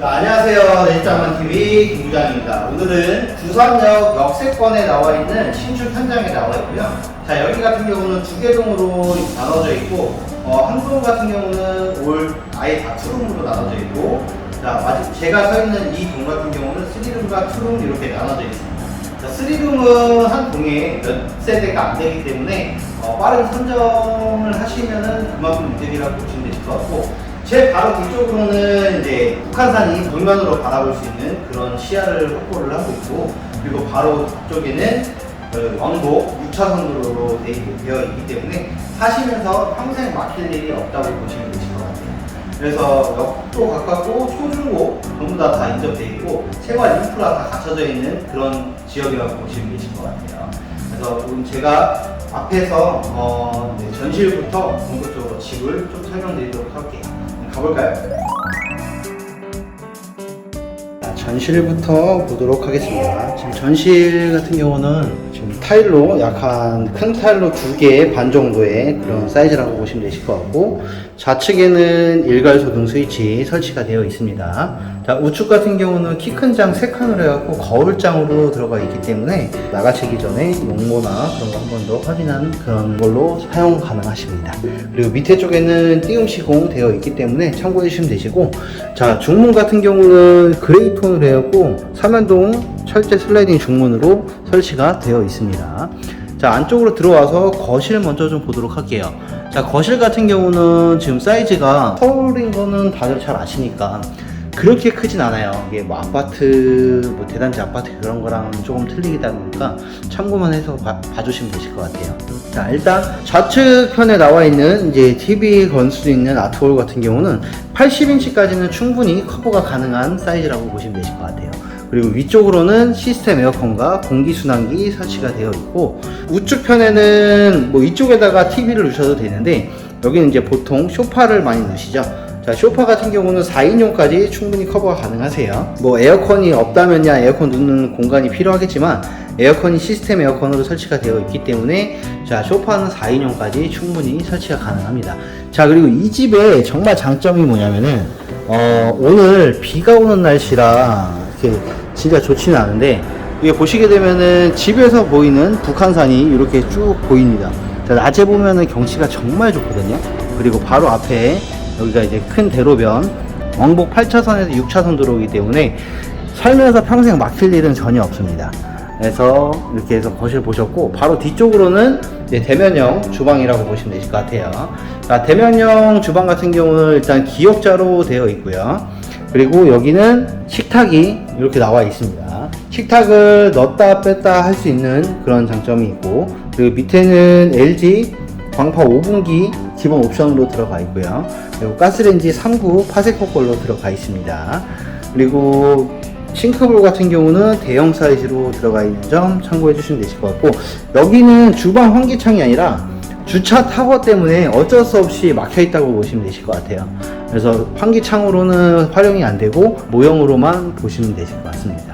자, 안녕하세요. 내집장만TV 김부장입니다. 오늘은 부산역 역세권에 나와 있는 신축 현장에 나와 있고요. 자, 여기 같은 경우는 두 개 동으로 나눠져 있고, 어, 한동 같은 경우는 올 아예 다 투룸으로 나눠져 있고, 자, 마지 제가 서 있는 이 동 같은 경우는 3룸과 투룸 이렇게 나눠져 있습니다. 자, 3룸은 한 동에 몇 세대가 안 되기 때문에 어, 빠른 선정을 하시면은 그만큼 이득이라고 보시면 되실 것 같고, 제 바로 뒤쪽으로는 이제 북한산이 정면으로 바라볼 수 있는 그런 시야를 확보를 하고 있고 그리고 바로 앞쪽에는 그 왕복 6차선으로 되어 있기 때문에 사시면서 평생 막힐 일이 없다고 보시면 되실 것 같아요. 그래서 역도 가깝고 초중고 전부 다 다 인접돼 있고 생활 인프라 다 갖춰져 있는 그런 지역이라고 보시면 되실 것 같아요. 그래서 오늘 제가 앞에서 어, 네, 전실부터 본격적으로 집을 좀 설명드리도록 할게요. 가볼까요? 자, 전실부터 보도록 하겠습니다. 지금 전실 같은 경우는 지금 타일로 약한 큰 타일로 두 개 반 정도의 그런 사이즈라고 보시면 되실 것 같고 좌측에는 일괄 소등 스위치 설치가 되어 있습니다. 자, 우측 같은 경우는 키 큰 장 3칸으로 해갖고 거울장으로 들어가 있기 때문에 나가시기 전에 용모나 그런 거 한 번 더 확인하는 그런 걸로 사용 가능하십니다. 그리고 밑에 쪽에는 띄움 시공 되어 있기 때문에 참고해 주시면 되시고 자, 중문 같은 경우는 그레이 톤으로 해갖고 삼연동 철제 슬라이딩 중문으로 설치가 되어 있습니다. 자, 안쪽으로 들어와서 거실 먼저 좀 보도록 할게요. 자, 거실 같은 경우는 지금 사이즈가 서울인 거는 다들 잘 아시니까 그렇게 크진 않아요. 이게 뭐 아파트, 뭐 대단지 아파트 그런 거랑 조금 틀리다 보니까 참고만 해서 봐, 봐주시면 되실 것 같아요. 자, 일단 좌측 편에 나와 있는 이제 TV 건수 있는 아트홀 같은 경우는 80인치까지는 충분히 커버가 가능한 사이즈라고 보시면 되실 것 같아요. 그리고 위쪽으로는 시스템 에어컨과 공기순환기 설치가 되어 있고 우측 편에는 뭐 이쪽에다가 TV를 놓으셔도 되는데 여기는 이제 보통 쇼파를 많이 놓으시죠. 자, 쇼파 같은 경우는 4인용까지 충분히 커버가 가능하세요. 뭐 에어컨이 없다면야 에어컨 놓는 공간이 필요하겠지만 에어컨이 시스템 에어컨으로 설치가 되어 있기 때문에 자, 쇼파는 4인용까지 충분히 설치가 가능합니다. 자, 그리고 이 집의 정말 장점이 뭐냐면은 어, 오늘 비가 오는 날씨라 이렇게 진짜 좋지는 않은데 이게 보시게 되면은 집에서 보이는 북한산이 이렇게 쭉 보입니다. 자, 낮에 보면은 경치가 정말 좋거든요. 그리고 바로 앞에 여기가 이제 큰 대로변 왕복 8차선에서 6차선 도로이기 때문에 살면서 평생 막힐 일은 전혀 없습니다. 그래서 이렇게 해서 거실 보셨고 바로 뒤쪽으로는 대면형 주방이라고 보시면 되실 것 같아요. 자, 대면형 주방 같은 경우는 일단 기역자로 되어 있고요. 그리고 여기는 식탁이 이렇게 나와 있습니다. 식탁을 넣었다 뺐다 할 수 있는 그런 장점이 있고 그리고 밑에는 LG 광파 5분기 기본 옵션으로 들어가 있고요. 그리고 가스레인지 3구 파세코 걸로 들어가 있습니다. 그리고 싱크볼 같은 경우는 대형 사이즈로 들어가 있는 점 참고해 주시면 되실 것 같고 여기는 주방 환기창이 아니라 주차 타워 때문에 어쩔 수 없이 막혀 있다고 보시면 되실 것 같아요. 그래서 환기창으로는 활용이 안 되고 모형으로만 보시면 되실 것 같습니다.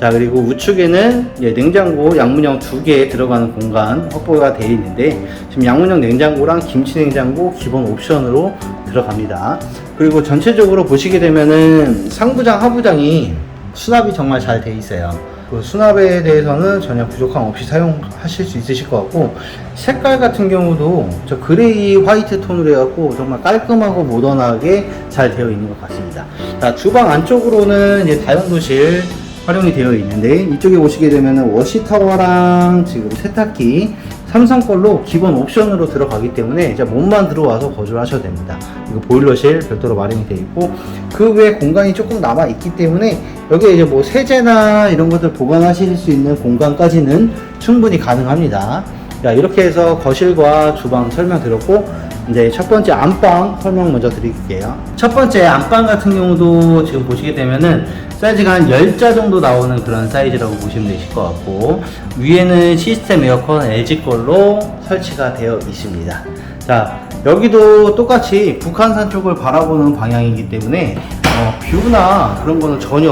자 그리고 우측에는 이제 냉장고 양문형 두 개 들어가는 공간 확보가 되어 있는데 지금 양문형 냉장고랑 김치 냉장고 기본 옵션으로 들어갑니다. 그리고 전체적으로 보시게 되면은 상부장 하부장이 수납이 정말 잘돼 있어요. 그 수납에 대해서는 전혀 부족함 없이 사용하실 수 있으실 것 같고 색깔 같은 경우도 저 그레이 화이트 톤으로 해갖고 정말 깔끔하고 모던하게 잘 되어 있는 것 같습니다. 자 주방 안쪽으로는 이제 다용도실 활용이 되어 있는데 이쪽에 보시게 되면은 워시타워랑 지금 세탁기 삼성 걸로 기본 옵션으로 들어가기 때문에 이제 몸만 들어와서 거주를 하셔도 됩니다. 이거 보일러실 별도로 마련이 되어 있고 그 외에 공간이 조금 남아 있기 때문에 여기에 이제 뭐 세제나 이런 것들 보관하실 수 있는 공간까지는 충분히 가능합니다. 자 이렇게 해서 거실과 주방 설명드렸고 이제 첫 번째 안방 설명 먼저 드릴게요. 첫 번째 안방 같은 경우도 지금 보시게 되면은 사이즈가 한 10자 정도 나오는 그런 사이즈라고 보시면 되실 것 같고 위에는 시스템 에어컨 LG 걸로 설치가 되어 있습니다. 자 여기도 똑같이 북한산 쪽을 바라보는 방향이기 때문에 어, 뷰나 그런 거는 전혀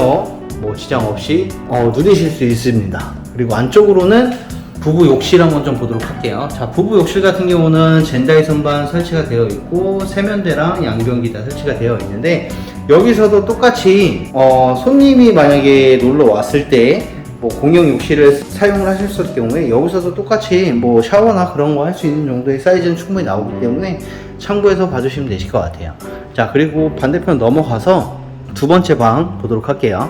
뭐 지장 없이 어, 누리실 수 있습니다. 그리고 안쪽으로는 부부 욕실 한번 좀 보도록 할게요. 자, 부부 욕실 같은 경우는 젠다이 선반 설치가 되어 있고 세면대랑 양변기 다 설치가 되어 있는데 여기서도 똑같이 어, 손님이 만약에 놀러 왔을 때 뭐 공용 욕실을 사용을 하셨을 경우에 여기서도 똑같이 뭐 샤워나 그런 거 할 수 있는 정도의 사이즈는 충분히 나오기 때문에 참고해서 봐주시면 되실 것 같아요. 자 그리고 반대편 넘어가서 두 번째 방 보도록 할게요.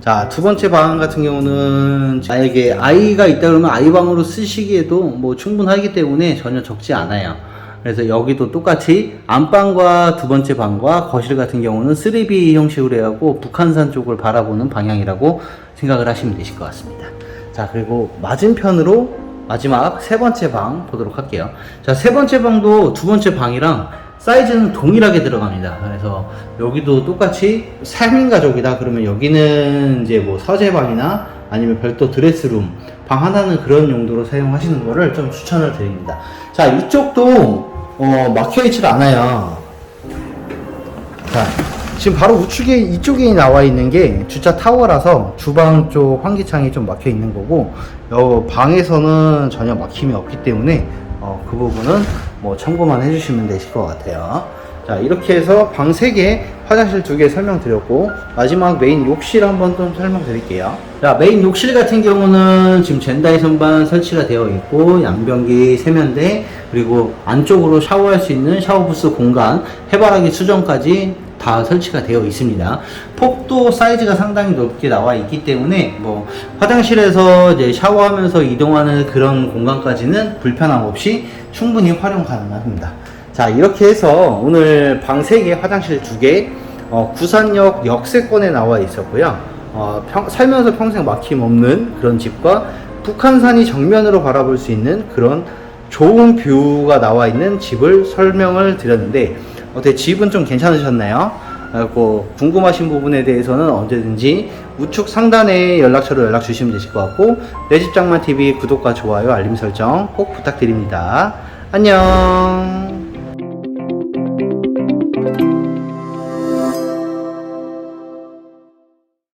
자, 두 번째 방 같은 경우는 만약에 아이가 있다 그러면 아이 방으로 쓰시기에도 뭐 충분하기 때문에 전혀 적지 않아요. 그래서 여기도 똑같이 안방과 두 번째 방과 거실 같은 경우는 3B 형식으로 해갖고 북한산 쪽을 바라보는 방향이라고 생각을 하시면 되실 것 같습니다. 자, 그리고 맞은편으로 마지막 세 번째 방 보도록 할게요. 자, 세 번째 방도 두 번째 방이랑 사이즈는 동일하게 들어갑니다. 그래서 여기도 똑같이 3인 가족이다 그러면 여기는 이제 뭐 서재방이나 아니면 별도 드레스룸 방 하나는 그런 용도로 사용하시는 거를 좀 추천을 드립니다. 자, 이쪽도 어, 막혀 있질 않아요. 자, 지금 바로 우측에 이쪽에 나와 있는 게 주차 타워라서 주방 쪽 환기창이 좀 막혀 있는 거고, 여 방에서는 전혀 막힘이 없기 때문에 어, 그 부분은 뭐 참고만 해주시면 되실 것 같아요. 자, 이렇게 해서 방 3개, 화장실 2개 설명드렸고, 마지막 메인 욕실 한번 좀 설명드릴게요. 자, 메인 욕실 같은 경우는 지금 젠다이 선반 설치가 되어 있고, 양변기, 세면대, 그리고 안쪽으로 샤워할 수 있는 샤워 부스 공간, 해바라기 수정까지 다 설치가 되어 있습니다. 폭도 사이즈가 상당히 높게 나와 있기 때문에 뭐 화장실에서 이제 샤워하면서 이동하는 그런 공간까지는 불편함 없이 충분히 활용 가능합니다. 자 이렇게 해서 오늘 방 3개, 화장실 2개, 어, 구산역 역세권에 나와 있었고요. 어, 평- 살면서 평생 막힘 없는 그런 집과 북한산이 정면으로 바라볼 수 있는 그런 좋은 뷰가 나와 있는 집을 설명을 드렸는데 어때 집은 좀 괜찮으셨나요? 그리고 궁금하신 부분에 대해서는 언제든지 우측 상단에 연락처로 연락 주시면 되실 것 같고 내 집장만 TV 구독과 좋아요 알림 설정 꼭 부탁드립니다. 안녕.